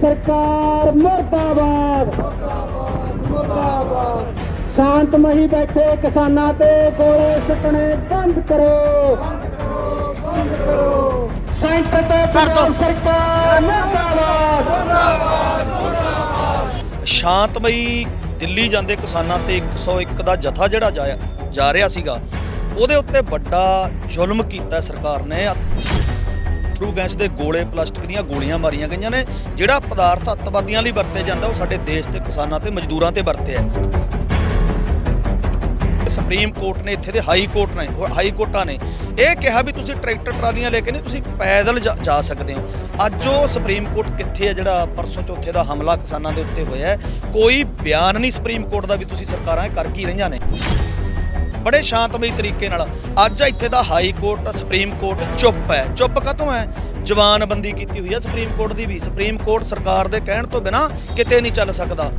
ਸਰਕਾਰ ਮੁਰਦਾਬਾਦ। ਮੁਰਦਾਬਾਦ ਸ਼ਾਂਤਮਈ ਬੈਠੇ ਕਿਸਾਨਾਂ ਤੇ ਗੋਲੇ ਸੁੱਟਣੇ ਬੰਦ ਕਰੋ। ਬੰਦ ਕਰੋ ਸੈਂਟਰ ਤੇ ਸਰਕਾਰ ਮੁਰਦਾਬਾਦ। ਸ਼ਾਂਤਮਈ ਦਿੱਲੀ ਜਾਂਦੇ ਕਿਸਾਨਾਂ ਤੇ 101 ਦਾ ਜਥਾ ਜਿਹੜਾ ਜਾ ਰਿਹਾ ਸੀਗਾ ਉਹਦੇ ਉੱਤੇ ਵੱਡਾ ਜ਼ੁਲਮ ਕੀਤਾ ਸਰਕਾਰ ਨੇ। ਥਰੂ ਗੈਸ ਦੇ ਗੋਲੇ ਪਲਾਸਟਿਕ ਦੀਆਂ ਗੋਲੀਆਂ ਮਾਰੀਆਂ ਗਈਆਂ ਨੇ, ਜਿਹੜਾ ਪਦਾਰਥ ਅੱਤਵਾਦੀਆਂ ਲਈ ਵਰਤੇ ਜਾਂਦਾ, ਉਹ ਸਾਡੇ ਦੇਸ਼ ਦੇ ਕਿਸਾਨਾਂ ਤੇ ਮਜ਼ਦੂਰਾਂ ਤੇ ਵਰਤਿਆ ਹੈ। ਸੁਪਰੀਮ ਕੋਰਟ ਨੇ ਇੱਥੇ ਦੇ ਹਾਈ ਕੋਰਟ ਨੇ, ਉਹ ਹਾਈ ਕੋਰਟਾਂ ਨੇ ਇਹ ਕਿਹਾ ਵੀ ਤੁਸੀਂ ਟਰੈਕਟਰ ਟਰਾਲੀਆਂ ਲੈ ਕੇ ਨਹੀਂ, ਤੁਸੀਂ ਪੈਦਲ ਜਾ- ਜਾ ਸਕਦੇ ਹੋ। ਅੱਜ ਉਹ ਸੁਪਰੀਮ ਕੋਰਟ ਕਿੱਥੇ ਹੈ ਜਿਹੜਾ ਪਰਸੋਂ ਚੌਥੇ ਦਾ ਹਮਲਾ ਕਿਸਾਨਾਂ ਦੇ ਉੱਤੇ ਹੋਇਆ ਕੋਈ ਬਿਆਨ ਨਹੀਂ ਸੁਪਰੀਮ ਕੋਰਟ ਦਾ ਵੀ ਤੁਸੀਂ ਸਰਕਾਰਾਂ ਇਹ ਕਰ ਕੀ ਰਹੀਆਂ ਨੇ। ਬੜੇ ਸ਼ਾਂਤਮਈ ਤਰੀਕੇ ਨਾਲ ਅੱਜ ਇੱਥੇ ਦਾ ਹਾਈ ਕੋਰਟ, ਸੁਪਰੀਮ ਕੋਰਟ ਚੁੱਪ ਹੈ। ਚੁੱਪ ਕਦੋਂ ਹੈ? ਜਵਾਨਬੰਦੀ ਕੀਤੀ ਹੋਈ ਹੈ ਸੁਪਰੀਮ ਕੋਰਟ ਦੀ ਵੀ। ਸੁਪਰੀਮ ਕੋਰਟ ਸਰਕਾਰ ਦੇ ਕਹਿਣ ਤੋਂ ਬਿਨਾ ਕਿਤੇ ਨਹੀਂ ਚੱਲ ਸਕਦਾ।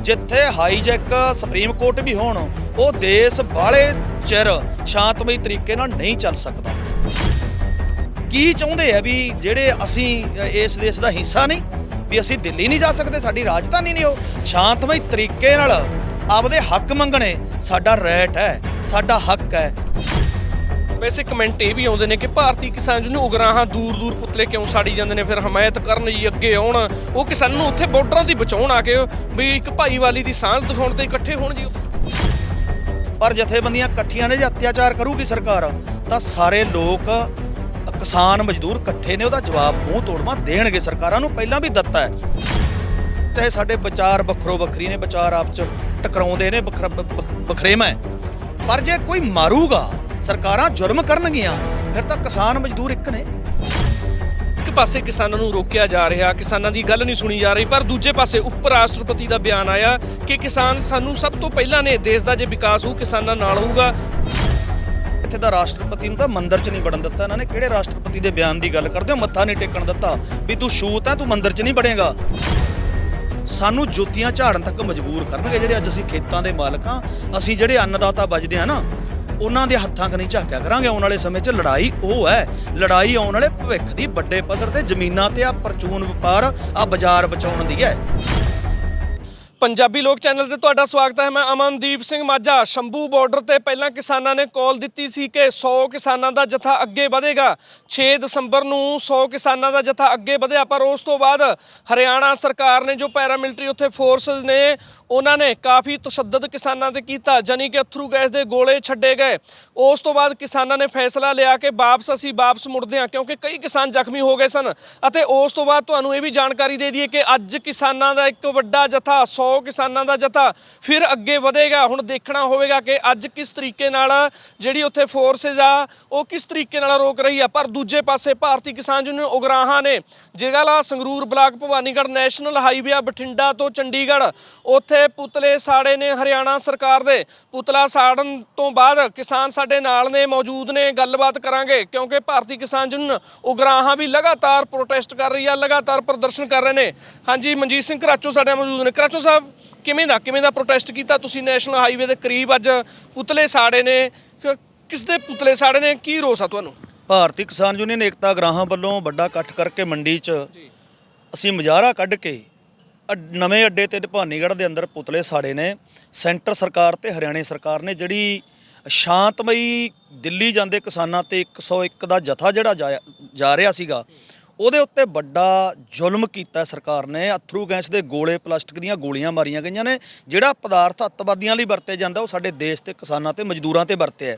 ਜਿੱਥੇ ਹਾਈਜੈਕ ਸੁਪਰੀਮ ਕੋਰਟ ਵੀ ਹੋਣ, ਉਹ ਦੇਸ਼ ਬਾਲੇ ਚਿਰ ਸ਼ਾਂਤਮਈ ਤਰੀਕੇ ਨਾਲ ਨਹੀਂ ਚੱਲ ਸਕਦਾ। ਕੀ ਚਾਹੁੰਦੇ ਆ ਵੀ ਜਿਹੜੇ ਅਸੀਂ ਇਸ ਦੇਸ਼ ਦਾ ਹਿੱਸਾ ਨਹੀਂ, ਵੀ ਅਸੀਂ ਦਿੱਲੀ ਨਹੀਂ ਜਾ ਸਕਦੇ, ਸਾਡੀ ਰਾਜਧਾਨੀ ਨਹੀਂ ਉਹ? ਸ਼ਾਂਤਮਈ ਤਰੀਕੇ ਨਾਲ ਆਪਦੇ ਹੱਕ ਮੰਗਣੇ ਸਾਡਾ ਰਾਈਟ ਹੈ ਸਾਡਾ ਹੱਕ ਹੈ। ਵੈਸੇ ਕਮੈਂਟ ਇਹ ਵੀ ਆਉਂਦੇ ਨੇ ਕਿ ਭਾਰਤੀ ਕਿਸਾਨ ਜਿਹਨੂੰ ਉਗਰਾਹਾਂ ਦੂਰ ਦੂਰ ਪੁਤਲੇ ਕਿਉਂ ਸਾੜੀ ਜਾਂਦੇ ਨੇ ਫਿਰ ਹਮਾਇਤ ਕਰਨ ਜੀ ਅੱਗੇ ਆਉਣ ਉਹ ਕਿਸਾਨਾਂ ਨੂੰ ਉੱਥੇ ਬਾਰਡਰਾਂ ਦੀ ਬਚਾਉਣ ਆ ਕੇ ਵੀ ਇੱਕ ਭਾਈਵਾਲੀ ਦੀ ਸਾਂਝ ਦਿਖਾਉਣ ਤੇ ਇਕੱਠੇ ਹੋਣ ਜੀ। ਪਰ ਜਥੇਬੰਦੀਆਂ ਇਕੱਠੀਆਂ ਨੇ ਜੇ ਅਤਿਆਚਾਰ ਕਰੂਗੀ ਸਰਕਾਰ ਤਾਂ ਸਾਰੇ ਲੋਕ ਕਿਸਾਨ ਮਜ਼ਦੂਰ ਇਕੱਠੇ ਨੇ ਉਹਦਾ ਜਵਾਬ ਮੂੰਹ ਤੋੜਵਾ ਦੇਣਗੇ। ਸਰਕਾਰਾਂ ਨੂੰ ਪਹਿਲਾਂ ਵੀ ਦਿੱਤਾ ਹੈ। ਤੇ ਸਾਡੇ ਵਿਚਾਰ ਵੱਖਰੋ ਵੱਖਰੀ ਨੇ ਵਿਚਾਰ ਆਪ ਚ ਟਕਰਾਉਂਦੇ ਨੇ ਵੱਖਰਾ ਵ- ਵ- ਵਖਰੇਵਾਂ ਹੈ। ਪਰ ਜੇ ਕੋਈ ਮਾਰੂਗਾ ਸਰਕਾਰਾਂ ਜੁਰਮ ਕਰਨਗੀਆਂ ਫਿਰ ਤਾਂ ਕਿਸਾਨ ਮਜ਼ਦੂਰ ਇੱਕ ਨੇ। ਇੱਕ ਪਾਸੇ ਕਿਸਾਨਾਂ ਨੂੰ ਰੋਕਿਆ ਜਾ ਰਿਹਾ ਕਿਸਾਨਾਂ ਦੀ ਗੱਲ ਨਹੀਂ ਸੁਣੀ ਜਾ ਰਹੀ ਪਰ ਦੂਜੇ ਪਾਸੇ ਉਪ ਰਾਸ਼ਟਰਪਤੀ ਦਾ ਬਿਆਨ ਆਇਆ ਕਿ ਕਿਸਾਨ ਸਾਨੂੰ ਸਭ ਤੋਂ ਪਹਿਲਾਂ ਨੇ ਦੇਸ਼ ਦਾ ਜੇ ਵਿਕਾਸ ਹੋਊ ਕਿਸਾਨਾਂ ਨਾਲ ਹੋਊਗਾ। ਇੱਥੇ ਦਾ ਰਾਸ਼ਟਰਪਤੀ ਨੂੰ ਤਾਂ ਮੰਦਿਰ 'ਚ ਨਹੀਂ ਵੜਨ ਦਿੱਤਾ ਇਹਨਾਂ ਨੇ। ਕਿਹੜੇ ਰਾਸ਼ਟਰਪਤੀ ਦੇ ਬਿਆਨ ਦੀ ਗੱਲ ਕਰਦੇ ਹੋ? ਮੱਥਾ ਨਹੀਂ ਟੇਕਣ ਦਿੱਤਾ ਵੀ ਤੂੰ ਛੂਤ ਹੈ ਤੂੰ ਮੰਦਿਰ 'ਚ ਨਹੀਂ ਵੜੇਗਾ। ਸਾਨੂੰ ਜੁੱਤੀਆਂ ਝਾੜਨ ਤੱਕ ਮਜਬੂਰ ਕਰਨਗੇ ਜਿਹੜੇ ਅੱਜ ਅਸੀਂ ਖੇਤਾਂ ਦੇ ਮਾਲਕ ਹਾਂ। ਅਸੀਂ ਜਿਹੜੇ ਅੰਨਦਾਤਾ ਵੱਜਦੇ ਆ ਨਾ, ਉਹਨਾਂ ਦੇ ਹੱਥਾਂ ਕਨੀ ਝਾਕਿਆ ਕਰਾਂਗੇ। ਆਉਣ ਵਾਲੇ ਸਮੇਂ 'ਚ ਲੜਾਈ ਉਹ ਹੈ। ਲੜਾਈ ਆਉਣ ਵਾਲੇ ਭਵਿੱਖ ਦੀ ਵੱਡੇ ਪੱਧਰ ਤੇ ਜ਼ਮੀਨਾਂ ਤੇ ਆ ਪਰਚੂਨ ਵਪਾਰ, ਆ ਬਾਜ਼ਾਰ ਬਚਾਉਣ ਦੀ ਹੈ। ਪੰਜਾਬੀ ਲੋਕ ਚੈਨਲ ਤੇ ਤੁਹਾਡਾ ਸਵਾਗਤ ਹੈ। ਮੈਂ ਅਮਨਦੀਪ ਸਿੰਘ ਮਾਝਾ। ਸ਼ੰਭੂ ਬਾਰਡਰ ਤੇ ਪਹਿਲਾਂ ਕਿਸਾਨਾਂ ਨੇ ਕਾਲ ਦਿੱਤੀ ਸੀ ਕਿ 100 ਕਿਸਾਨਾਂ ਦਾ ਜਥਾ ਅੱਗੇ ਵਧੇਗਾ। 6 ਦਸੰਬਰ ਨੂੰ 100 ਕਿਸਾਨਾਂ ਦਾ ਜਥਾ ਅੱਗੇ ਵਧਿਆ, ਪਰ ਉਸ ਤੋਂ ਬਾਅਦ ਹਰਿਆਣਾ ਸਰਕਾਰ ਨੇ ਜੋ ਪੈਰਾਮਿਲਟਰੀ ਉੱਥੇ ਫੋਰਸਸ ਨੇ, ਉਹਨਾਂ ਨੇ ਕਾਫੀ ਤਸ਼ੱਦਦ ਕਿਸਾਨਾਂ ਤੇ ਕੀਤਾ ਜਾਨੀ ਕਿ ਅਥਰੂ ਗੈਸ ਦੇ ਗੋਲੇ ਛੱਡੇ ਗਏ। ਉਸ ਤੋਂ ਬਾਅਦ ਕਿਸਾਨਾਂ ਨੇ ਫੈਸਲਾ ਲਿਆ ਕਿ ਵਾਪਸ ਅਸੀਂ ਵਾਪਸ ਮੁੜਦੇ ਹਾਂ, ਕਿਉਂਕਿ ਕਈ ਕਿਸਾਨ ਜ਼ਖਮੀ ਹੋ ਗਏ ਸਨ। ਅਤੇ ਉਸ ਤੋਂ ਬਾਅਦ ਤੁਹਾਨੂੰ ਇਹ ਵੀ ਜਾਣਕਾਰੀ ਦੇ ਦਈਏ ਕਿ ਅੱਜ ਕਿਸਾਨਾਂ ਦਾ ਇੱਕ ਵੱਡਾ ਜਥਾ 100 ਕਿਸਾਨਾਂ ਦਾ ਜਥਾ ਫਿਰ ਅੱਗੇ ਵਧੇਗਾ। ਹੁਣ ਦੇਖਣਾ ਹੋਵੇਗਾ ਕਿ ਅੱਜ ਕਿਸ ਤਰੀਕੇ ਨਾਲ ਜਿਹੜੀ ਉੱਥੇ ਫੋਰਸਸ ਆ, ਉਹ ਕਿਸ ਤਰੀਕੇ ਨਾਲ ਰੋਕ ਰਹੀ ਆ। ਪਰ ਦੂਜੇ ਪਾਸੇ ਭਾਰਤੀ ਕਿਸਾਨ ਯੂਨੀਅਨ ਉਗਰਾਹਾਂ ਨੇ Jagala Sangrur block Bhawanigarh national highway ਆ, ਬਠਿੰਡਾ ਤੋਂ ਚੰਡੀਗੜ੍ਹ, ਉੱਥੇ ਪੁਤਲੇ ਸਾੜੇ ਨੇ ਹਰਿਆਣਾ ਸਰਕਾਰ ਦੇ। ਪੁਤਲਾ ਸਾੜਨ ਤੋਂ ਬਾਅਦ ਕਿਸਾਨ ਸਾਡੇ ਨਾਲ ਨੇ, ਮੌਜੂਦ ਨੇ, ਗੱਲਬਾਤ ਕਰਾਂਗੇ ਕਿਉਂਕਿ ਭਾਰਤੀ ਕਿਸਾਨ ਯੂਨੀਅਨ ਉਗਰਾਹਾਂ ਵੀ ਲਗਾਤਾਰ ਪ੍ਰੋਟੈਸਟ ਕਰ ਰਹੀ ਆ, ਲਗਾਤਾਰ ਪ੍ਰਦਰਸ਼ਨ ਕਰ ਰਹੇ ਨੇ। ਹਾਂਜੀ, ਮਨਜੀਤ ਸਿੰਘ ਕਰਾਚੋ ਸਾਡੇ ਨਾਲ ਮੌਜੂਦ ਨੇ। ਕਰਾਚੋ ਸਾਹਿਬ ਕਿਵੇਂ ਦਾ ਕਿਵੇਂ ਦਾ ਪ੍ਰੋਟੈਸਟ ਕੀਤਾ? ਤੁਸੀਂ ਨੈਸ਼ਨਲ ਹਾਈਵੇ ਦੇ ਕਰੀਬ ਅੱਜ ਪੁਤਲੇ ਸਾੜੇ ਨੇ। ਕ- ਕਿਸ ਦੇ ਪੁਤਲੇ ਸਾੜੇ ਨੇ? ਕੀ ਰੋਸ ਆ ਤੁਹਾਨੂੰ? ਭਾਰਤੀ ਕਿਸਾਨ ਯੂਨੀਅਨ ਏਕਤਾ ਗ੍ਰਾਹਾਂ ਵੱਲੋਂ ਵੱਡਾ ਇਕੱਠ ਕਰਕੇ ਮੰਡੀ 'ਚ ਅਸੀਂ ਮੁਜ਼ਾਹਰਾ ਕੱਢ ਕੇ ਅੱਡ- ਨਵੇਂ ਅੱਡੇ ਤੇ ਭਵਾਨੀਗੜ੍ਹ ਦੇ ਅੰਦਰ ਪੁਤਲੇ ਸਾੜੇ ਨੇ। ਸੈਂਟਰ ਸਰਕਾਰ ਤੇ ਹਰਿਆਣੇ ਸਰਕਾਰ ਨੇ ਜਿਹੜੀ ਸ਼ਾਂਤਮਈ ਦਿੱਲੀ ਜਾਂਦੇ ਕਿਸਾਨਾਂ ਤੇ 101 ਦਾ ਜਥਾ ਜਿਹੜਾ ਜਾ ਜਾ ਰਿਹਾ ਸੀਗਾ ਉਹਦੇ ਉੱਤੇ ਵੱਡਾ ਜ਼ੁਲਮ ਕੀਤਾ ਸਰਕਾਰ ਨੇ। ਅਥਰੂ ਗੈਸ ਦੇ ਗੋਲੇ, ਪਲਾਸਟਿਕ ਦੀਆਂ ਗੋਲੀਆਂ ਮਾਰੀਆਂ ਗਈਆਂ ਨੇ। ਜਿਹੜਾ ਪਦਾਰਥ ਅੱਤਵਾਦੀਆਂ ਲਈ ਵਰਤੇ ਜਾਂਦਾ, ਉਹ ਸਾਡੇ ਦੇਸ਼ ਤੇ ਕਿਸਾਨਾਂ ਤੇ ਮਜ਼ਦੂਰਾਂ ਤੇ ਵਰਤਿਆ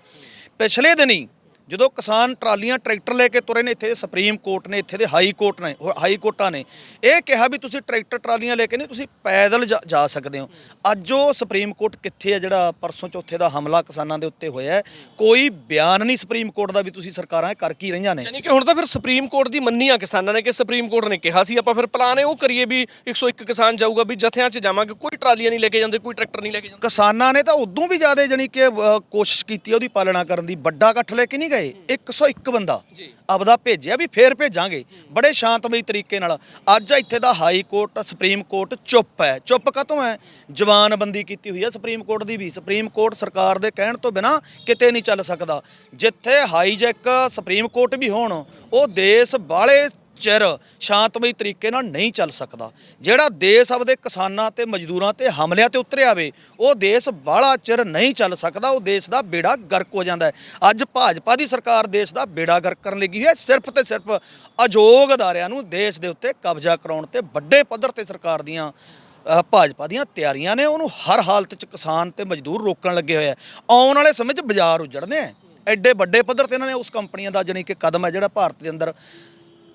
ਪਿਛਲੇ ਦਿਨੀ ਜਦੋਂ ਕਿਸਾਨ ਟਰਾਲੀਆਂ ਟਰੈਕਟਰ ਲੈ ਕੇ ਤੁਰੇ ਨੇ ਇੱਥੇ ਸੁਪਰੀਮ ਕੋਰਟ ਨੇ ਇੱਥੇ ਦੇ ਹਾਈ ਕੋਰਟ ਨੇ ਹਾਈ ਕੋਰਟਾਂ ਨੇ ਇਹ ਕਿਹਾ ਵੀ ਤੁਸੀਂ ਟਰੈਕਟਰ ਟਰਾਲੀਆਂ ਲੈ ਕੇ ਨਹੀਂ ਤੁਸੀਂ ਪੈਦਲ ਜਾ- ਸਕਦੇ ਹੋ। ਅੱਜ ਉਹ ਸੁਪਰੀਮ ਕੋਰਟ ਕਿੱਥੇ ਹੈ ਜਿਹੜਾ ਪਰਸੋਂ ਚੌਥੇ ਦਾ ਹਮਲਾ ਕਿਸਾਨਾਂ ਦੇ ਉੱਤੇ ਹੋਇਆ ਹੈ ਕੋਈ ਬਿਆਨ ਨਹੀਂ ਸੁਪਰੀਮ ਕੋਰਟ ਦਾ ਵੀ ਤੁਸੀਂ ਸਰਕਾਰਾਂ ਕਰ ਕੀ ਰਹੀਆਂ ਨੇ। ਯਾਨੀ ਕਿ ਹੁਣ ਤਾਂ ਫਿਰ ਸੁਪਰੀਮ ਕੋਰਟ ਦੀ ਮੰਨੀ ਆ ਕਿਸਾਨਾਂ ਨੇ ਕਿ ਸੁਪਰੀਮ ਕੋਰਟ ਨੇ ਕਿਹਾ ਸੀ ਆਪਾਂ ਫਿਰ ਪਲਾਨ ਇਹ ਉਹ ਕਰੀਏ ਵੀ 101 ਕਿਸਾਨ ਜਾਊਗਾ ਵੀ ਜਥਿਆਂ 'ਚ ਜਾਵਾਂਗੇ ਕੋਈ ਟਰਾਲੀਆਂ ਨਹੀਂ ਲੈ ਕੇ ਜਾਂਦੇ ਕੋਈ ਟਰੈਕਟਰ ਨਹੀਂ ਲੈ ਕੇ ਜਾਂਦੇ। ਕਿਸਾਨਾਂ ਨੇ ਤਾਂ ਉਦੋਂ ਵੀ ਜ਼ਿਆਦਾ ਜਾਨੀ ਕਿ ਕੋਸ਼ਿਸ਼ ਕੀਤੀ ਉਹਦੀ ਪਾਲਣਾ ਕਰਨ ਦੀ ਵੱਡਾ ਇਕੱਠ ਲੈ ਕੇ ਨਹੀਂ ਗਏ 101 ਬੰਦਾ ਆਪਦਾ ਭੇਜਿਆ ਵੀ ਫੇਰ ਭੇਜਾਂਗੇ। ਬੜੇ ਸ਼ਾਂਤਮਈ ਤਰੀਕੇ ਨਾਲ। ਅੱਜ ਇੱਥੇ ਦਾ ਹਾਈ ਕੋਰਟ ਸੁਪਰੀਮ ਕੋਰਟ ਚੁੱਪ ਹੈ। ਚੁੱਪ ਕਦੋਂ ਹੈ? ਜਵਾਨਬੰਦੀ ਕੀਤੀ ਹੋਈ ਹੈ ਸੁਪਰੀਮ ਕੋਰਟ ਦੀ ਵੀ। ਸੁਪਰੀਮ ਕੋਰਟ ਸਰਕਾਰ ਦੇ ਕਹਿਣ ਤੋਂ ਬਿਨਾ ਕਿਤੇ ਨਹੀਂ ਚੱਲ ਸਕਦਾ। ਜਿੱਥੇ ਹਾਈਜੈਕ ਸੁਪਰੀਮ ਕੋਰਟ ਵੀ ਹੋਣ ਉਹ ਦੇਸ਼ ਬਾਲੇ ਚਿਰ ਸ਼ਾਂਤਮਈ ਤਰੀਕੇ ਨਾਲ ਨਹੀਂ ਚੱਲ ਸਕਦਾ। ਜਿਹੜਾ ਦੇਸ਼ ਆਪਦੇ ਕਿਸਾਨਾਂ ਤੇ ਮਜ਼ਦੂਰਾਂ ਤੇ ਹਮਲਿਆਂ ਤੇ ਉਤਰਿਆ ਵੇ, ਉਹ ਦੇਸ਼ ਬਾਹਲਾ ਚਿਰ ਨਹੀਂ ਚੱਲ ਸਕਦਾ, ਉਹ ਦੇਸ਼ ਦਾ ਬੇੜਾ ਗਰਕ ਹੋ ਜਾਂਦਾ ਹੈ। ਅੱਜ ਭਾਜਪਾ ਦੀ ਸਰਕਾਰ ਦੇਸ਼ ਦਾ ਬੇੜਾ ਗਰਕ ਕਰਨ ਲੱਗੀ ਹੈ। ਸਿਰਫ ਤੇ ਸਿਰਫ ਅਯੋਗ ਅਦਾਰਿਆਂ ਨੂੰ ਦੇਸ਼ ਦੇ ਉੱਤੇ ਕਬਜ਼ਾ ਕਰਾਉਣ ਤੇ ਵੱਡੇ ਪੱਧਰ ਤੇ ਸਰਕਾਰ ਦੀਆਂ ਭਾਜਪਾ ਦੀਆਂ ਤਿਆਰੀਆਂ ਨੇ। ਉਹਨੂੰ ਹਰ ਹਾਲਤ 'ਚ ਕਿਸਾਨ ਤੇ ਮਜ਼ਦੂਰ ਰੋਕਣ ਲੱਗੇ ਹੋਏ ਆ। ਆਉਣ ਵਾਲੇ ਸਮੇਂ 'ਚ ਬਾਜ਼ਾਰ ਉਜੜਨੇ ਆ। ਐਡੇ ਵੱਡੇ ਪੱਧਰ ਤੇ ਇਹਨਾਂ ਨੇ ਉਸ ਕੰਪਨੀਆਂ ਦਾ ਜਾਣੀ ਕਿ ਕਦਮ ਹੈ ਜਿਹੜਾ ਭਾਰਤ ਦੇ ਅੰਦਰ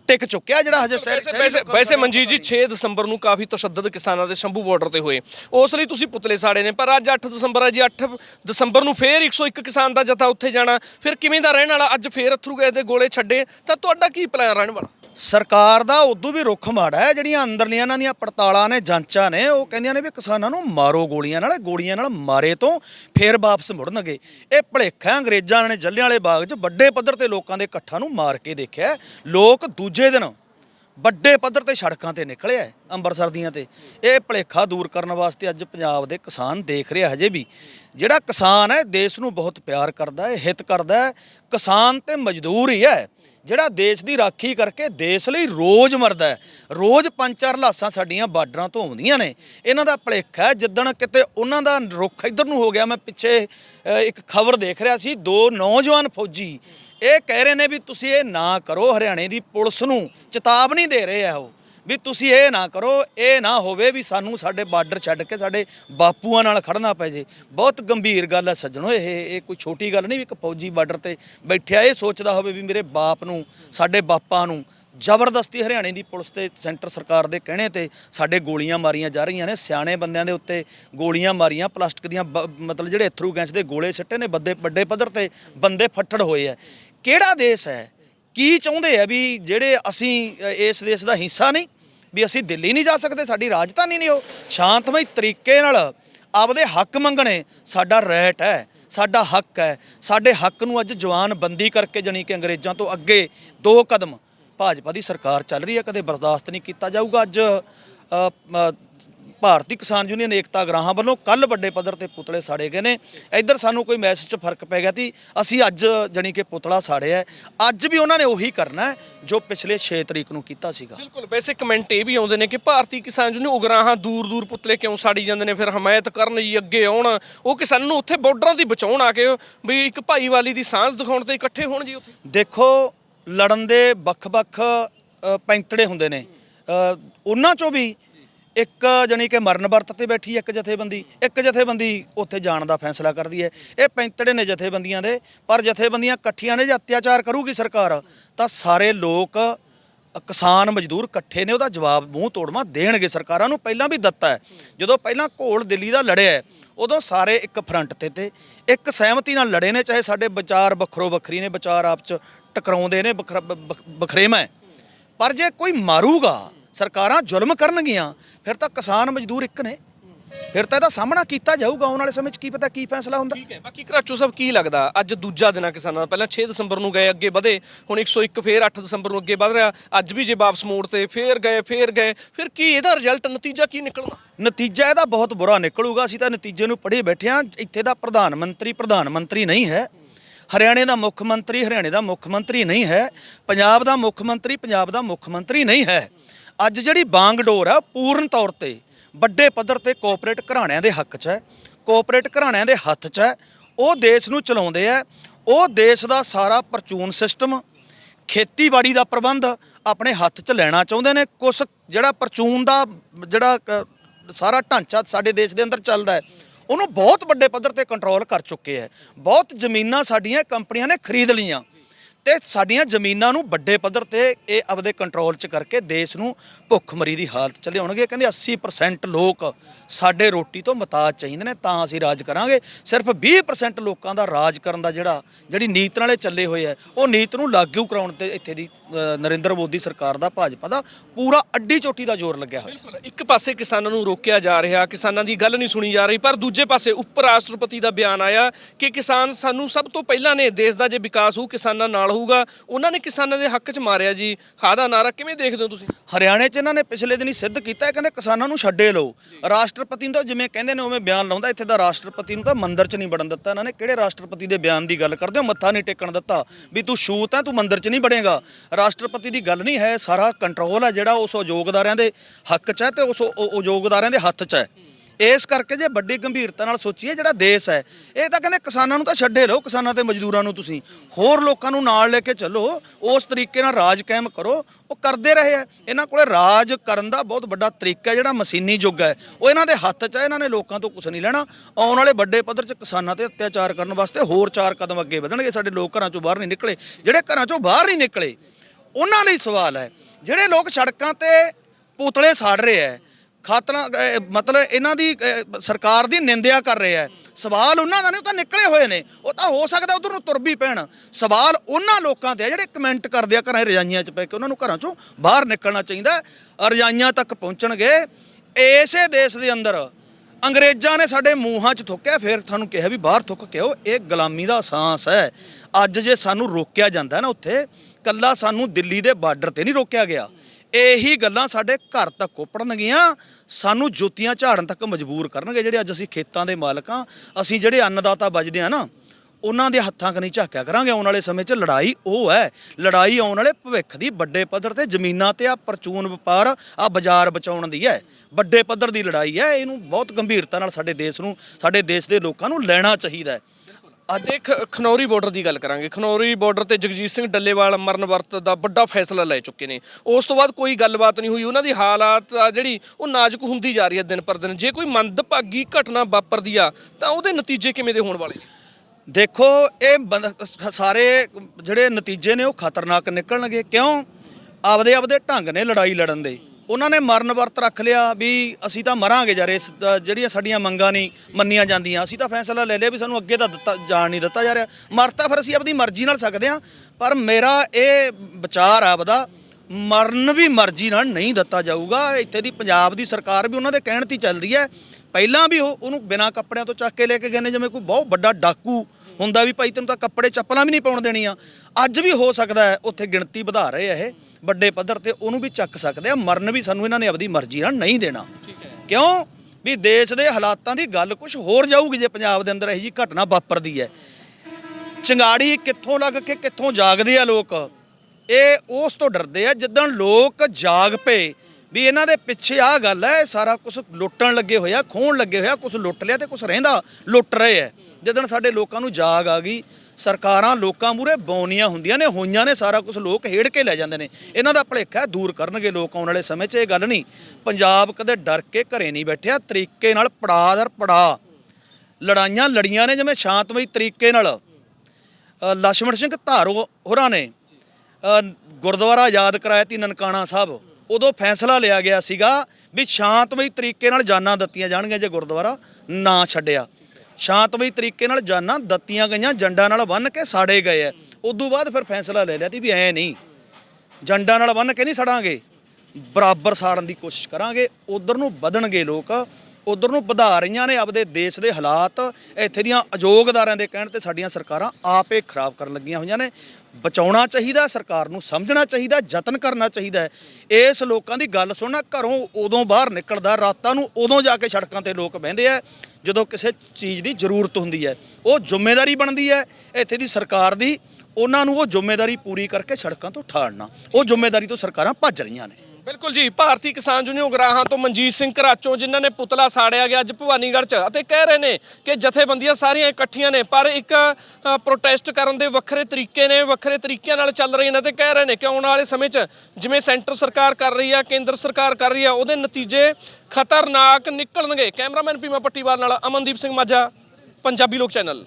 ਟਿਕ ਚੁੱਕਿਆ ਜਿਹੜਾ ਹਜੇ ਸ਼ਹਿਰ ਵੈਸੇ ਵੈਸੇ ਮਨਜੀਤ ਜੀ 6 ਦਸੰਬਰ ਨੂੰ ਕਾਫੀ ਤਸ਼ੱਦਦ ਕਿਸਾਨਾਂ ਦੇ ਸ਼ੰਭੂ ਬਾਰਡਰ ਤੇ ਹੋਏ। ਉਸ ਲਈ ਤੁਸੀਂ ਪੁਤਲੇ ਸਾੜੇ ਨੇ ਪਰ ਅੱਜ 8 ਦਸੰਬਰ ਹੈ ਜੀ 8 ਦਸੰਬਰ ਨੂੰ ਫੇਰ 101 ਕਿਸਾਨ ਦਾ ਜਥਾ ਉੱਥੇ ਜਾਣਾ। ਫਿਰ ਕਿਵੇਂ ਦਾ ਰਹਿਣ ਵਾਲਾ? ਅੱਜ ਫੇਰ ਅਥਰੂ ਗਏ ਦੇ ਗੋਲੇ ਛੱਡੇ ਤਾਂ ਤੁਹਾਡਾ ਕੀ ਪਲਾਨ ਰਹਿਣ ਵਾਲਾ? ਸਰਕਾਰ ਦਾ ਉਦੋਂ ਵੀ ਰੁੱਖ ਮਾੜਾ ਹੈ ਜਿਹੜੀਆਂ ਅੰਦਰਲੀਆਂ ਇਹਨਾਂ ਦੀਆਂ ਪੜਤਾਲਾਂ ਨੇ ਜਾਂਚਾਂ ਨੇ ਉਹ ਕਹਿੰਦੀਆਂ ਨੇ ਵੀ ਕਿਸਾਨਾਂ ਨੂੰ ਮਾਰੋ ਗੋਲੀਆਂ ਨਾਲ ਗੋਲੀਆਂ ਨਾਲ ਮਾਰੇ ਤੋਂ ਫੇਰ ਵਾਪਸ ਮੁੜਨਗੇ। ਇਹ ਭਲੇਖਾ ਅੰਗਰੇਜ਼ਾਂ ਨੇ ਜੱਲਿਆਂ ਵਾਲੇ ਬਾਗ 'ਚ ਵੱਡੇ ਪੱਧਰ ਤੇ ਲੋਕਾਂ ਦੇ ਇਕੱਠਾਂ ਨੂੰ ਮਾਰ ਕੇ ਦੇਖਿਆ। ਲੋਕ ਦੂਜੇ ਦਿਨ ਵੱਡੇ ਪੱਧਰ ਤੇ ਸੜਕਾਂ ਤੇ ਨਿਕਲਿਆ ਹੈ, ਅੰਮ੍ਰਿਤਸਰ ਦੀਆਂ ਤੇ। ਇਹ ਭਲੇਖਾ ਦੂਰ ਕਰਨ ਵਾਸਤੇ ਅੱਜ ਪੰਜਾਬ ਦੇ ਕਿਸਾਨ ਦੇਖ ਰਿਹਾ ਹਜੇ ਵੀ। ਜਿਹੜਾ ਕਿਸਾਨ ਹੈ ਦੇਸ਼ ਨੂੰ ਬਹੁਤ ਪਿਆਰ ਕਰਦਾ ਹੈ ਹਿੱਤ ਕਰਦਾ ਹੈ ਕਿਸਾਨ ਤੇ ਮਜ਼ਦੂਰ ਹੀ ਹੈ। ਜਿਹੜਾ ਦੇਸ਼ ਦੀ ਰਾਖੀ ਕਰਕੇ ਦੇਸ਼ ਲਈ ਰੋਜ਼ ਮਰਦਾ ਹੈ, ਰੋਜ਼ ਪੰਜ ਚਾਰ ਲਾਸਾਂ ਸਾਡੀਆਂ ਬਾਰਡਰਾਂ ਤੋਂ ਆਉਂਦੀਆਂ ਨੇ, ਇਹਨਾਂ ਦਾ ਭਲੇਖ ਹੈ, ਜਿੱਦਣ ਕਿਤੇ ਉਹਨਾਂ ਦਾ ਰੁੱਖ ਇੱਧਰ ਨੂੰ ਹੋ ਗਿਆ, ਮੈਂ ਪਿੱਛੇ ਇੱਕ ਖਬਰ ਦੇਖ ਰਿਹਾ ਸੀ, ਦੋ ਨੌਜਵਾਨ ਫੌਜੀ, ਇਹ ਕਹਿ ਰਹੇ ਨੇ ਵੀ ਤੁਸੀਂ ਇਹ ਨਾ ਕਰੋ, ਹਰਿਆਣੇ ਦੀ ਪੁਲਿਸ ਨੂੰ ਚੇਤਾਵਨੀ ਦੇ ਰਹੇ ਆ ਉਹ। ਵੀ ਤੁਸੀਂ ਇਹ ਨਾ ਕਰੋ, ਇਹ ਨਾ ਹੋਵੇ ਵੀ ਸਾਨੂੰ ਸਾਡੇ ਬਾਰਡਰ ਛੱਡ ਕੇ ਸਾਡੇ ਬਾਪੂਆਂ ਨਾਲ ਖੜਨਾ ਪੈ ਜੇ। ਬਹੁਤ ਗੰਭੀਰ ਗੱਲ ਹੈ ਸੱਜਣੋ, ਇਹ ਇਹ ਕੋਈ ਛੋਟੀ ਗੱਲ ਨਹੀਂ ਵੀ ਇੱਕ ਫੌਜੀ ਬਾਰਡਰ ਤੇ ਬੈਠਿਆ ਇਹ ਸੋਚਦਾ ਹੋਵੇ ਵੀ ਮੇਰੇ ਬਾਪ ਨੂੰ, ਸਾਡੇ ਬਾਪਾਂ ਨੂੰ ਜ਼ਬਰਦਸਤੀ ਹਰਿਆਣੇ ਦੀ ਪੁਲਿਸ ਤੇ ਸੈਂਟਰ ਸਰਕਾਰ ਦੇ ਕਹਿਣੇ ਤੇ ਸਾਡੇ ਗੋਲੀਆਂ ਮਾਰੀਆਂ ਜਾ ਰਹੀਆਂ ਨੇ, ਸਿਆਣੇ ਬੰਦਿਆਂ ਦੇ ਉੱਤੇ ਗੋਲੀਆਂ ਮਾਰੀਆਂ, ਪਲਾਸਟਿਕ ਦੀਆਂ ਬ- ਮਤਲਬ ਜਿਹੜੇ ਥਰੂ ਗੈਸ ਦੇ ਗੋਲੇ ਸਿੱਟੇ ਨੇ, ਵੱਡੇ ਵੱਡੇ ਪੱਧਰ ਤੇ ਬੰਦੇ ਫੱਟੜ ਹੋਏ ਆ। ਕਿਹੜਾ ਦੇਸ਼ ਹੈ? ਕੀ ਚਾਹੁੰਦੇ ਆ ਵੀ ਜਿਹੜੇ ਅਸੀਂ ਇਸ ਦੇਸ਼ ਦਾ ਹਿੱਸਾ ਨਹੀਂ? ਵੀ ਅਸੀਂ ਦਿੱਲੀ ਨਹੀਂ ਜਾ ਸਕਦੇ, ਸਾਡੀ ਰਾਜਧਾਨੀ ਨਹੀਂ ਉਹ। ਸ਼ਾਂਤਮਈ ਤਰੀਕੇ ਨਾਲ ਆਪਦੇ ਹੱਕ ਮੰਗਣੇ ਸਾਡਾ ਰਾਈਟ ਹੈ, ਸਾਡਾ ਹੱਕ ਹੈ। ਸਾਡੇ ਹੱਕ ਨੂੰ ਅੱਜ ਜਵਾਨ ਬੰਦੀ ਕਰਕੇ ਜਾਣੀ ਕਿ ਅੰਗਰੇਜ਼ਾਂ ਤੋਂ ਅੱਗੇ ਦੋ ਕਦਮ ਭਾਜਪਾ ਦੀ ਸਰਕਾਰ ਚੱਲ ਰਹੀ ਹੈ, ਕਦੇ ਬਰਦਾਸ਼ਤ ਨਹੀਂ ਕੀਤਾ ਜਾਊਗਾ। ਅੱਜ ਭਾਰਤੀ ਕਿਸਾਨ ਯੂਨੀਅਨ ਏਕਤਾ ਗ੍ਰਾਹਾਂ ਵੱਲੋਂ ਕੱਲ ਵੱਡੇ ਪੱਧਰ ਤੇ ਪੁਤਲੇ ਸਾੜੇ ਗਏ ਨੇ। ਇੱਧਰ ਸਾਨੂੰ ਕੋਈ ਮੈਸੇਜ 'ਚ ਫ਼ਰਕ ਪੈ ਗਿਆ ਸੀ ਅਸੀਂ ਅੱਜ ਜਾਣੀ ਕਿ ਪੁਤਲਾ ਸਾੜਿਆ। ਅੱਜ ਵੀ ਉਹਨਾਂ ਨੇ ਉਹੀ ਕਰਨਾ ਜੋ ਪਿਛਲੇ 6 ਤਰੀਕ ਨੂੰ ਕੀਤਾ ਸੀਗਾ। ਬਿਲਕੁਲ ਵੈਸੇ ਕਮੈਂਟ ਇਹ ਵੀ ਆਉਂਦੇ ਨੇ ਕਿ ਭਾਰਤੀ ਕਿਸਾਨ ਜੀ ਨੂੰ ਉਗਰਾਹਾਂ ਦੂਰ ਦੂਰ ਪੁਤਲੇ ਕਿਉਂ ਸਾੜੀ ਜਾਂਦੇ ਨੇ? ਫਿਰ ਹਮਾਇਤ ਕਰਨ ਜੀ ਅੱਗੇ ਆਉਣ। ਉਹ ਕਿਸਾਨਾਂ ਨੂੰ ਉੱਥੇ ਬਾਰਡਰਾਂ ਦੀ ਬਚਾਉਣ ਆ ਕੇ ਵੀ ਇੱਕ ਭਾਈਵਾਲੀ ਦੀ ਸਾਂਝ ਦਿਖਾਉਣ ਤੇ ਇਕੱਠੇ ਹੋਣ ਜੀ ਉੱਥੇ। ਦੇਖੋ ਲੜਨ ਦੇ ਵੱਖ-ਵੱਖ ਪੈਂਤੜੇ ਹੁੰਦੇ ਨੇ। ਉਹਨਾਂ ਚੋਂ ਵੀ ਇੱਕ ਜਾਣੀ ਕਿ ਮਰਨ ਵਰਤ ਤੇ ਬੈਠੀ ਇੱਕ ਜਥੇਬੰਦੀ ਇੱਕ ਜਥੇਬੰਦੀ ਉੱਥੇ ਜਾਣ ਦਾ ਫੈਸਲਾ ਕਰਦੀ ਹੈ। ਇਹ ਪੈਂਤੜੇ ਨੇ ਜਥੇਬੰਦੀਆਂ ਦੇ, ਪਰ ਜਥੇਬੰਦੀਆਂ ਇਕੱਠੀਆਂ ਨੇ ਜੇ ਅਤਿਆਚਾਰ ਕਰੂਗੀ ਸਰਕਾਰ, ਤਾਂ ਸਾਰੇ ਲੋਕ, ਕਿਸਾਨ ਮਜ਼ਦੂਰ ਇਕੱਠੇ ਨੇ, ਉਹਦਾ ਜਵਾਬ ਮੂੰਹ ਤੋੜਮਾ ਦੇਣਗੇ ਸਰਕਾਰਾਂ ਨੂੰ। ਪਹਿਲਾਂ ਵੀ ਦਿੱਤਾ ਹੈ। ਜਦੋਂ ਪਹਿਲਾਂ ਘੋਲ ਦਿੱਲੀ ਦਾ ਲੜਿਆ ਉਦੋਂ ਸਾਰੇ ਇੱਕ ਫਰੰਟ ਤੇ ਤੇ, ਇੱਕ ਸਹਿਮਤੀ ਨਾਲ ਲੜੇ ਨੇ, ਚਾਹੇ ਸਾਡੇ ਵਿਚਾਰ ਵੱਖਰੋ ਵੱਖਰੀ ਨੇ, ਵਿਚਾਰ ਆਪ ਚ ਟਕਰਾਉਂਦੇ ਨੇ ਵੱਖਰਾ- ਵ- ਪਰ ਜੇ ਕੋਈ ਮਾਰੂਗਾ ਸਰਕਾਰਾਂ ਜ਼ੁਲਮ ਕਰਨਗੀਆਂ ਫਿਰ ਤਾਂ ਕਿਸਾਨ ਮਜ਼ਦੂਰ ਇੱਕ ਨੇ। ਫਿਰ ਤਾਂ ਇਹਦਾ ਸਾਹਮਣਾ ਕੀਤਾ ਜਾਊਗਾ ਆਉਣ ਵਾਲੇ ਸਮੇਂ 'ਚ ਕੀ ਪਤਾ ਕੀ ਫੈਸਲਾ ਹੁੰਦਾ। ਠੀਕ ਹੈ ਬਾਕੀ ਘਰਾਚੋ ਸਾਹਿਬ ਕੀ ਲੱਗਦਾ? ਅੱਜ ਦੂਜਾ ਦਿਨ ਆ ਕਿਸਾਨਾਂ ਦਾ ਪਹਿਲਾਂ 6 ਦਸੰਬਰ ਨੂੰ ਗਏ ਅੱਗੇ ਵਧੇ ਹੁਣ 101 ਫੇਰ 8 ਦਸੰਬਰ ਨੂੰ ਅੱਗੇ ਵਧ ਰਿਹਾ। ਅੱਜ ਵੀ ਜੇ ਵਾਪਸ ਮੋੜ ਤੇ ਫੇਰ ਗਏ ਫੇਰ ਗਏ ਫਿਰ ਕੀ ਇਹਦਾ ਰਿਜ਼ਲਟ ਨਤੀਜਾ ਕੀ ਨਿਕਲਣਾ? ਨਤੀਜਾ ਇਹਦਾ ਬਹੁਤ ਬੁਰਾ ਨਿਕਲੂਗਾ ਅਸੀਂ ਤਾਂ ਨਤੀਜੇ ਨੂੰ ਪੜ੍ਹੇ ਬੈਠੇ ਹਾਂ ਇੱਥੇ ਦਾ ਪ੍ਰਧਾਨ ਮੰਤਰੀ ਪ੍ਰਧਾਨ ਮੰਤਰੀ ਨਹੀਂ ਹੈ। ਹਰਿਆਣੇ ਦਾ ਮੁੱਖ ਮੰਤਰੀ ਹਰਿਆਣੇ ਦਾ ਮੁੱਖ ਮੰਤਰੀ ਨਹੀਂ ਹੈ। ਪੰਜਾਬ ਦਾ ਮੁੱਖ ਮੰਤਰੀ ਪੰਜਾਬ ਦਾ ਮੁੱਖ ਮੰਤਰੀ ਨਹੀਂ ਹੈ। ਅੱਜ ਜਿਹੜੀ ਬਾਂਗਡੋਰ ਆ, ਪੂਰਨ ਤੌਰ ਤੇ ਵੱਡੇ ਪੱਧਰ ਤੇ ਕੋਆਪਰੇਟ ਘਰਾਣਿਆਂ ਦੇ ਹੱਕ 'ਚ ਹੈ ਕੋਆਪਰੇਟ ਘਰਾਣਿਆਂ ਦੇ ਹੱਥ 'ਚ ਹੈ, ਉਹ ਦੇਸ਼ ਨੂੰ ਚਲਾਉਂਦੇ ਆ, ਉਹ ਦੇਸ਼ ਦਾ ਸਾਰਾ ਪਰਚੂਨ ਸਿਸਟਮ ਖੇਤੀਬਾੜੀ ਦਾ ਪ੍ਰਬੰਧ ਆਪਣੇ ਹੱਥ 'ਚ ਲੈਣਾ ਚਾਹੁੰਦੇ ਨੇ, ਕੁਛ ਜਿਹੜਾ ਪਰਚੂਨ ਦਾ ਜਿਹੜਾ ਸਾਰਾ ਢਾਂਚਾ ਸਾਡੇ ਦੇਸ਼ ਦੇ ਅੰਦਰ ਚੱਲਦਾ ਹੈ, ਉਹਨੂੰ ਬਹੁਤ ਵੱਡੇ ਪੱਧਰ ਤੇ ਕੰਟਰੋਲ ਕਰ ਚੁੱਕੇ ਹੈ। ਬਹੁਤ ਜ਼ਮੀਨਾਂ ਸਾਡੀਆਂ ਕੰਪਨੀਆਂ ਨੇ ਖਰੀਦ ਲਈਆਂ। ਤੇ ਸਾਡੀਆਂ ਜ਼ਮੀਨਾਂ ਨੂੰ ਵੱਡੇ ਪੱਧਰ ਤੇ ਇਹ ਆਪਦੇ ਕੰਟਰੋਲ 'ਚ ਕਰਕੇ ਦੇਸ਼ ਨੂੰ ਭੁੱਖਮਰੀ ਦੀ ਹਾਲਤ 'ਚ ਲਿਆਉਣਗੇ। ਕਹਿੰਦੇ 80% ਲੋਕ ਸਾਡੇ ਰੋਟੀ ਤੋਂ ਮਤਾਜ ਚਾਹੀਦੇ ਨੇ, ਤਾਂ ਅਸੀਂ ਰਾਜ ਕਰਾਂਗੇ। ਸਿਰਫ 20% ਲੋਕਾਂ ਦਾ ਰਾਜ ਕਰਨ ਦਾ ਜਿਹੜਾ, ਜਿਹੜੀ ਨੀਤ ਨਾਲੇ ਚੱਲੇ ਹੋਏ ਹੈ ਉਹ ਨੀਤ ਨੂੰ ਲਾਗੂ ਕਰਾਉਣ ਤੇ ਇੱਥੇ ਦੀ ਨਰਿੰਦਰ ਮੋਦੀ ਸਰਕਾਰ ਦਾ, ਭਾਜਪਾ ਦਾ ਪੂਰਾ ਅੱਡੀ ਚੋਟੀ ਦਾ ਜ਼ੋਰ ਲੱਗਿਆ ਹੋਇਆ। ਬਿਲਕੁਲ। ਇੱਕ ਪਾਸੇ ਕਿਸਾਨਾਂ ਨੂੰ ਰੋਕਿਆ ਜਾ ਰਿਹਾ, ਕਿਸਾਨਾਂ ਦੀ ਗੱਲ ਨਹੀਂ ਸੁਣੀ ਜਾ ਰਹੀ, ਪਰ ਦੂਜੇ ਪਾਸੇ ਉਪ ਰਾਸ਼ਟਰਪਤੀ ਦਾ ਬਿਆਨ ਆਇਆ ਕਿ ਕਿਸਾਨ ਸਾਨੂੰ ਸਭ ਤੋਂ ਪਹਿਲਾਂ ਨੇ ਦੇਸ਼ ਦਾ ਜੇ ਵਿਕਾਸ ਹੋ ਕਿਸਾਨਾਂ ਨਾਲ ਹੋਊਗਾ ਉਹਨਾਂ ਨੇ ਕਿਸਾਨਾਂ ਦੇ ਹੱਕ 'ਚ ਮਾਰਿਆ ਜੀ। ਹਾਂ ਨਾਰਾ ਕਿਵੇਂ ਦੇਖਦੇ ਹੋ ਤੁਸੀਂ? ਹਰਿਆਣੇ 'ਚ ਇਹਨਾਂ ਨੇ ਪਿਛਲੇ ਦਿਨੀ ਸਿੱਧ ਕੀਤਾ ਕਹਿੰਦੇ ਕਿਸਾਨਾਂ ਨੂੰ ਛੱਡੇ ਲਓ। ਰਾਸ਼ਟਰਪਤੀ ਨੂੰ ਤਾਂ ਜਿਵੇਂ ਕਹਿੰਦੇ ਨੇ ਉਵੇਂ ਬਿਆਨ ਲਾਉਂਦਾ, ਇੱਥੇ ਦਾ ਰਾਸ਼ਟਰਪਤੀ ਨੂੰ ਤਾਂ ਮੰਦਰ 'ਚ ਨਹੀਂ ਵੜਨ ਦਿੱਤਾ ਇਹਨਾਂ ਨੇ। ਕਿਹੜੇ ਰਾਸ਼ਟਰਪਤੀ ਦੇ ਬਿਆਨ ਦੀ ਗੱਲ ਕਰਦੇ ਹੋ? ਮੱਥਾ ਨਹੀਂ ਟੇਕਣ ਦਿੱਤਾ। ਵੀ ਤੂੰ ਛੂਤ ਹੈ, ਤੂੰ ਮੰਦਰ 'ਚ ਨਹੀਂ ਵੜੇਗਾ। ਰਾਸ਼ਟਰਪਤੀ ਦੀ ਗੱਲ ਨਹੀਂ ਹੈ, ਸਾਰਾ ਕੰਟਰੋਲ ਹੈ ਜਿਹੜਾ ਉਸ ਉਦਯੋਗਦਾਰਿਆਂ ਦੇ ਹੱਕ 'ਚ ਹੈ ਤੇ ਉਸ ਉ- ਦੇ ਹੱਥ 'ਚ ਹੈ। ਇਸ ਕਰਕੇ ਜੇ ਵੱਡੀ ਗੰਭੀਰਤਾ ਨਾਲ ਸੋਚੀਏ ਜਿਹੜਾ ਦੇਸ਼ ਹੈ, ਇਹ ਤਾਂ ਕਹਿੰਦੇ ਕਿਸਾਨਾਂ ਨੂੰ ਤਾਂ ਛੱਡੇ ਲਓ, ਕਿਸਾਨਾਂ ਤੇ ਮਜ਼ਦੂਰਾਂ ਨੂੰ ਤੁਸੀਂ। ਹੋਰ ਲੋਕਾਂ ਨੂੰ ਨਾਲ ਲੈ ਕੇ ਚੱਲੋ, ਉਸ ਤਰੀਕੇ ਨਾਲ ਰਾਜ ਕਾਇਮ ਕਰੋ, ਉਹ ਕਰਦੇ ਰਹੇ ਆ ਇਹਨਾਂ ਕੋਲੇ ਰਾਜ ਕਰਨ ਦਾ ਬਹੁਤ ਵੱਡਾ ਤਰੀਕਾ ਜਿਹੜਾ ਮਸ਼ੀਨੀ ਯੁੱਗ ਹੈ। ਉਹ ਇਹਨਾਂ ਦੇ ਹੱਥ 'ਚ ਹੈ, ਇਹਨਾਂ ਨੇ ਲੋਕਾਂ ਤੋਂ ਕੁਝ ਨਹੀਂ ਲੈਣਾ। ਆਉਣ ਵਾਲੇ ਵੱਡੇ ਪੱਧਰ 'ਚ ਕਿਸਾਨਾਂ ਤੇ ਅਤਿਆਚਾਰ ਕਰਨ ਵਾਸਤੇ ਹੋਰ ਚਾਰ ਕਦਮ ਅੱਗੇ ਵਧਣਗੇ। ਸਾਡੇ ਲੋਕ ਘਰਾਂ 'ਚੋਂ ਬਾਹਰ ਨਹੀਂ ਨਿਕਲੇ। ਜਿਹੜੇ ਘਰਾਂ 'ਚੋਂ ਬਾਹਰ ਨਹੀਂ ਨਿਕਲੇ, ਉਹਨਾਂ ਲਈ ਸਵਾਲ ਹੈ। ਜਿਹੜੇ ਲੋਕ ਸੜਕਾਂ ਤੇ ਪੁਤਲੇ ਸਾੜ ਰਹੇ ਹੈ ਖਾਤਰਾ ਮਤਲਬ ਇਹਨਾਂ ਦੀ ਸਰਕਾਰ ਦੀ ਨਿੰਦਿਆ ਕਰ ਰਿਹਾ ਹੈ। ਸਵਾਲ ਉਹਨਾਂ ਦਾ ਨਹੀਂ, ਉਹ ਤਾਂ ਨਿਕਲੇ ਹੋਏ ਨੇ। ਉਹ ਤਾਂ ਹੋ ਸਕਦਾ ਉਧਰ ਨੂੰ ਤੁਰ ਵੀ ਪੈਣ। ਸਵਾਲ ਉਹਨਾਂ ਲੋਕਾਂ ਤੇ ਆ ਜਿਹੜੇ ਕਮੈਂਟ ਕਰਦੇ ਆ ਘਰਾਂ ਰਜਾਈਆਂ 'ਚ ਪੈ ਕੇ, ਉਹਨਾਂ ਨੂੰ ਘਰਾਂ 'ਚੋਂ ਬਾਹਰ ਨਿਕਲਣਾ ਚਾਹੀਦਾ ਰਜਾਈਆਂ ਤੱਕ ਪਹੁੰਚਣਗੇ। ਇਸੇ ਦੇਸ਼ ਦੇ ਅੰਦਰ ਅੰਗਰੇਜ਼ਾਂ ਨੇ ਸਾਡੇ ਮੂੰਹਾਂ 'ਚ ਥੁੱਕਿਆ, ਫਿਰ ਤੁਹਾਨੂੰ ਕਿਹਾ ਵੀ ਬਾਹਰ ਥੁੱਕ ਕੇ ਉਹ ਇਹ ਗੁਲਾਮੀ ਦਾ ਅਹਿਸਾਸ ਹੈ। ਅੱਜ ਜੇ ਸਾਨੂੰ ਰੋਕਿਆ ਜਾਂਦਾ ਨਾ ਉੱਥੇ, ਕੱਲਾ ਸਾਨੂੰ ਦਿੱਲੀ ਦੇ ਬਾਰਡਰ ਤੇ ਨਹੀਂ ਰੋਕਿਆ ਗਿਆ। ਇਹੀ ਗੱਲਾਂ ਸਾਡੇ ਘਰ ਤੱਕ ਕੋਪੜਨਗੀਆਂ ਸਾਨੂੰ ਜੁੱਤੀਆਂ ਝਾੜਨ ਤੱਕ ਮਜਬੂਰ ਕਰਨਗੇ ਜਿਹੜੇ ਅੱਜ ਅਸੀਂ ਖੇਤਾਂ ਦੇ ਮਾਲਕ ਮਾਲਕਾਂ ਅਸੀਂ ਜਿਹੜੇ ਅੰਨਦਾਤਾ ਵੱਜਦੇ ਆ ਨਾ, ਉਹਨਾਂ ਦੇ ਹੱਥਾਂ ਕਨੀ ਝਾਕਿਆ ਕਰਾਂਗੇ। ਆਉਣ ਵਾਲੇ ਸਮੇਂ 'ਚ ਲੜਾਈ ਉਹ ਹੈ। ਲੜਾਈ ਆਉਣ ਵਾਲੇ ਭਵਿੱਖ ਦੀ ਵੱਡੇ ਪੱਧਰ ਤੇ ਜ਼ਮੀਨਾਂ ਤੇ ਆ ਪਰਚੂਨ ਵਪਾਰ, ਆ ਬਾਜ਼ਾਰ ਬਚਾਉਣ ਦੀ ਹੈ। ਵੱਡੇ ਪੱਧਰ ਦੀ ਲੜਾਈ ਹੈ। ਇਹਨੂੰ ਬਹੁਤ ਗੰਭੀਰਤਾ ਨਾਲ ਸਾਡੇ ਦੇਸ਼ ਨੂੰ, ਸਾਡੇ ਦੇਸ਼ ਦੇ ਲੋਕਾਂ ਨੂੰ ਲੈਣਾ ਚਾਹੀਦਾ ਹੈ। ਅੱਜ ਇੱਕ ਖਨੌਰੀ ਬਾਰਡਰ ਦੀ ਗੱਲ ਕਰਾਂਗੇ। ਖਨੌਰੀ ਬਾਰਡਰ ਤੇ ਜਗਜੀਤ ਸਿੰਘ ਡੱਲੇਵਾਲ, ਮਰਨ ਵਰਤ ਦਾ ਵੱਡਾ ਫੈਸਲਾ ਲੈ ਚੁੱਕੇ ਨੇ। ਉਸ ਤੋਂ ਬਾਅਦ ਕੋਈ ਗੱਲਬਾਤ ਨਹੀਂ ਹੋਈ। ਉਹਨਾਂ ਦੀ ਹਾਲਾਤ ਆ ਜਿਹੜੀ ਉਹ ਨਾਜ਼ੁਕ ਹੁੰਦੀ ਜਾ ਰਹੀ ਹੈ ਦਿਨ ਪਰ ਦਿਨ। ਜੇ ਕੋਈ ਮੰਦਭਾਗੀ ਘਟਨਾ ਵਾਪਰਦੀ ਆ, ਤਾਂ ਉਹਦੇ ਨਤੀਜੇ ਕਿਵੇਂ ਦੇ ਹੋਣ ਵਾਲੇ ਨੇ? ਦੇਖੋ, ਇਹ ਬੰਦ- ਸਾਰੇ ਜਿਹੜੇ ਨਤੀਜੇ ਨੇ, ਉਹ ਖਤਰਨਾਕ ਨਿਕਲਣਗੇ। ਕਿਉਂ? ਆਪਦੇ ਆਪਦੇ ਢੰਗ ਨੇ ਲੜਾਈ ਲੜਨ ਦੇ। ਉਹਨਾਂ ਨੇ ਮਰਨ ਵਰਤ ਰੱਖ ਲਿਆ ਵੀ ਅਸੀਂ ਤਾਂ ਮਰਾਂਗੇ ਯਾਰ, ਇਸ ਜਿਹੜੀਆਂ ਸਾਡੀਆਂ ਮੰਗਾਂ ਨਹੀਂ ਮੰਨੀਆਂ ਜਾਂਦੀਆਂ। ਅਸੀਂ ਤਾਂ ਫੈਸਲਾ ਲੈ ਲਿਆ ਵੀ ਸਾਨੂੰ ਅੱਗੇ ਤਾਂ ਦਿੱਤਾ, ਜਾਣ ਨਹੀਂ ਦਿੱਤਾ ਜਾ ਰਿਹਾ ਮਰਤਾ ਫਿਰ ਅਸੀਂ ਆਪਣੀ ਮਰਜ਼ੀ ਨਾਲ ਸਕਦੇ ਹਾਂ, ਪਰ ਮੇਰਾ ਇਹ ਵਿਚਾਰ ਆ ਆਪਦਾ, ਮਰਨ ਵੀ ਮਰਜ਼ੀ ਨਾਲ ਨਹੀਂ ਦਿੱਤਾ ਜਾਊਗਾ। ਇੱਥੇ ਦੀ ਪੰਜਾਬ ਦੀ ਸਰਕਾਰ ਵੀ ਉਹਨਾਂ ਦੇ ਕਹਿਣ ਤੇ ਚੱਲਦੀ ਹੈ। ਪਹਿਲਾਂ ਵੀ ਉਹ ਉਹਨੂੰ ਬਿਨਾਂ ਕੱਪੜਿਆਂ ਤੋਂ ਚੱਕ ਕੇ ਲੈ ਕੇ ਗਏ ਨੇ, ਜਿਵੇਂ ਕੋਈ ਬਹੁਤ ਵੱਡਾ ਡਾਕੂ ਹੁੰਦਾ ਵੀ ਭਾਈ ਤੈਨੂੰ ਤਾਂ ਕੱਪੜੇ ਚੱਪਲਾਂ ਵੀ ਨਹੀਂ ਪਾਉਣ ਦੇਣੀਆਂ। ਅੱਜ ਵੀ ਹੋ ਸਕਦਾ ਹੈ ਉੱਥੇ ਗਿਣਤੀ ਵਧਾ ਰਹੇ ਆ ਇਹ ਵੱਡੇ ਪੱਧਰ ਤੇ ਉਹਨੂੰ ਵੀ ਚੱਕ ਸਕਦੇ ਆ ਮਰਨ ਵੀ ਸਾਨੂੰ ਇਹਨਾਂ ਨੇ ਆਪਦੀ ਮਰਜ਼ੀ ਨਾਲ ਨਹੀਂ ਦੇਣਾ। ਕਿਉਂ? ਵੀ ਦੇਸ਼ ਦੇ ਹਾਲਾਤਾਂ ਦੀ ਗੱਲ ਕੁਝ ਹੋਰ ਜਾਊਗੀ ਜੇ ਪੰਜਾਬ ਦੇ ਅੰਦਰ ਇਹੋ ਜੀ ਘਟਨਾ ਵਾਪਰਦੀ ਹੈ। ਚੰਗਾੜੀ ਕਿੱਥੋਂ ਲੱਗ ਕੇ ਕਿੱਥੋਂ ਜਾਗਦੇ ਆ ਲੋਕ? ਇਹ ਉਸ ਤੋਂ ਡਰਦੇ ਆ ਜਿੱਦਣ ਲੋਕ ਜਾਗ ਪਏ ਵੀ ਇਹਨਾਂ ਦੇ ਪਿੱਛੇ ਆ ਗੱਲ ਹੈ ਸਾਰਾ ਕੁਝ ਲੁੱਟਣ ਲੱਗੇ ਹੋਇਆ ਖੋਹਣ ਲੱਗੇ ਹੋਇਆ ਕੁਝ ਲੁੱਟ ਲਿਆ ਤੇ ਕੁਝ ਰਹਿੰਦਾ ਲੁੱਟ ਰਹੇ ਆ। ਜਿੱਦਣ ਸਾਡੇ ਲੋਕਾਂ ਨੂੰ ਜਾਗ ਆ ਗਈ, ਸਰਕਾਰਾਂ ਲੋਕਾਂ ਮੂਰੇ ਬੌਨੀਆਂ ਹੁੰਦੀਆਂ ਨੇ, ਹੋਈਆਂ ਨੇ, ਸਾਰਾ ਕੁਝ ਲੋਕ ਹੇੜ ਕੇ ਲੈ ਜਾਂਦੇ ਨੇ। ਇਹਨਾਂ ਦਾ ਭਲੇਖਾ ਦੂਰ ਕਰਨਗੇ ਲੋਕ ਆਉਣ ਵਾਲੇ ਸਮੇਂ 'ਚ, ਇਹ ਗੱਲ ਨਹੀਂ। ਪੰਜਾਬ ਕਦੇ ਡਰ ਕੇ ਘਰੇ ਨਹੀਂ ਬੈਠਿਆ, ਤਰੀਕੇ ਨਾਲ ਪੜਾਅ ਦਰ ਪੜਾਅ ਲੜਾਈਆਂ ਲੜੀਆਂ ਨੇ, ਜਿਵੇਂ ਸ਼ਾਂਤਮਈ ਤਰੀਕੇ ਨਾਲ। ਲਛਮਣ ਸਿੰਘ ਧਾਰੋ ਹੋਰਾਂ ਨੇ ਗੁਰਦੁਆਰਾ ਆਜ਼ਾਦ ਕਰਾਇਆ ਤੀ ਨਨਕਾਣਾ ਸਾਹਿਬ। ਉਦੋਂ ਫੈਸਲਾ ਲਿਆ ਗਿਆ ਸੀਗਾ ਵੀ ਸ਼ਾਂਤਮਈ ਤਰੀਕੇ ਨਾਲ ਜਾਨਾਂ ਦਿੱਤੀਆਂ ਜਾਣਗੀਆਂ, ਜੇ ਗੁਰਦੁਆਰਾ ਨਾ ਛੱਡਿਆ। ਸ਼ਾਂਤਮਈ ਤਰੀਕੇ ਨਾਲ ਜਾਨਾਂ, ਦਿੱਤੀਆਂ ਗਈਆਂ, ਜੰਡਾਂ ਨਾਲ ਬੰਨ੍ਹ ਕੇ ਸਾੜੇ ਗਏ ਐ। ਉਦੋਂ ਬਾਅਦ ਫਿਰ ਫੈਸਲਾ ਲੈ ਲਿਆ ਤੀ ਵੀ ਐ ਨਹੀਂ। ਜੰਡਾਂ ਨਾਲ ਬੰਨ੍ਹ ਕੇ ਨਹੀਂ ਸੜਾਂਗੇ। ਬਰਾਬਰ ਸਾੜਨ ਦੀ ਕੋਸ਼ਿਸ਼ ਕਰਾਂਗੇ। ਉਧਰ ਨੂੰ ਵਧਣਗੇ ਲੋਕ। ਉਧਰ ਨੂੰ ਵਧਾ ਰਹੀਆਂ ਨੇ ਆਪਦੇ ਦੇਸ਼ ਦੇ ਹਾਲਾਤ। ਇੱਥੇ ਦੀਆਂ ਅਯੋਗਦਾਰਾਂ ਦੇ ਕਹਿਣ ਤੇ ਸਾਡੀਆਂ ਸਰਕਾਰਾਂ ਆਪੇ ਖਰਾਬ ਕਰਨ ਲੱਗੀਆਂ ਹੋਈਆਂ ਨੇ। ਬਚਾਉਣਾ ਚਾਹੀਦਾ, ਸਰਕਾਰ ਨੂੰ ਸਮਝਣਾ ਚਾਹੀਦਾ, ਯਤਨ ਕਰਨਾ ਚਾਹੀਦਾ ਹੈ। ਇਸ ਲੋਕਾਂ ਦੀ ਗੱਲ ਸੁਣਨਾ, ਘਰੋਂ ਉਦੋਂ ਬਾਹਰ ਨਿਕਲਦਾ, ਰਾਤਾਂ ਨੂੰ ਉਦੋਂ ਜਾ ਕੇ ਸੜਕਾਂ ਤੇ ਲੋਕ ਬਹਿੰਦੇ ਆ, ਜਦੋਂ ਕਿਸੇ ਚੀਜ਼ ਦੀ ਜ਼ਰੂਰਤ ਹੁੰਦੀ ਹੈ। ਉਹ ਜ਼ਿੰਮੇਵਾਰੀ ਬਣਦੀ ਹੈ, ਇੱਥੇ ਦੀ ਸਰਕਾਰ ਦੀ। ਉਹਨਾਂ ਨੂੰ ਉਹ ਜ਼ਿੰਮੇਵਾਰੀ ਪੂਰੀ ਕਰਕੇ ਸੜਕਾਂ ਤੋਂ ਠਾਲਣਾ ਉਹ ਜ਼ਿੰਮੇਵਾਰੀ ਤੋਂ ਸਰਕਾਰਾਂ ਭੱਜ ਰਹੀਆਂ ਨੇ। ਬਿਲਕੁਲ ਜੀ, ਭਾਰਤੀ ਕਿਸਾਨ ਯੂਨੀਅਨ ਗਰਾਹਾਂ ਤੋਂ ਮਨਜੀਤ ਸਿੰਘ ਘਰਾਚੋਂ ਜਿਨ੍ਹਾਂ ਨੇ ਪੁਤਲਾ ਸਾੜਿਆ ਗਿਆ ਅੱਜ ਭਵਾਨੀਗੜ੍ਹ 'ਚ। ਅਤੇ ਕਹਿ ਰਹੇ ਨੇ ਕਿ ਜਥੇਬੰਦੀਆਂ ਸਾਰੀਆਂ ਇਕੱਠੀਆਂ ਨੇ, ਪਰ ਇੱਕ ਪ੍ਰੋਟੈਸਟ ਕਰਨ ਦੇ ਵੱਖਰੇ ਤਰੀਕੇ ਨੇ, ਵੱਖਰੇ ਤਰੀਕਿਆਂ ਨਾਲ ਚੱਲ ਰਹੀਆਂ ਨੇ ਤੇ ਕਹਿ ਰਹੇ ਨੇ ਕਿ ਆਉਣ ਵਾਲੇ ਸਮੇਂ 'ਚ ਜਿਵੇਂ ਸੈਂਟਰ ਸਰਕਾਰ ਕਰ ਰਹੀ ਆ, ਕੇਂਦਰ ਸਰਕਾਰ ਕਰ ਰਹੀ ਆ, ਉਹਦੇ ਨਤੀਜੇ ਖਤਰਨਾਕ ਨਿਕਲਣਗੇ। ਕੈਮਰਾਮੈਨ ਪੀਮਾ ਪੱਟੀਵਾਲ ਨਾਲ ਅਮਨਦੀਪ ਸਿੰਘ ਮਾਝਾ, ਪੰਜਾਬੀ ਲੋਕ ਚੈਨਲ।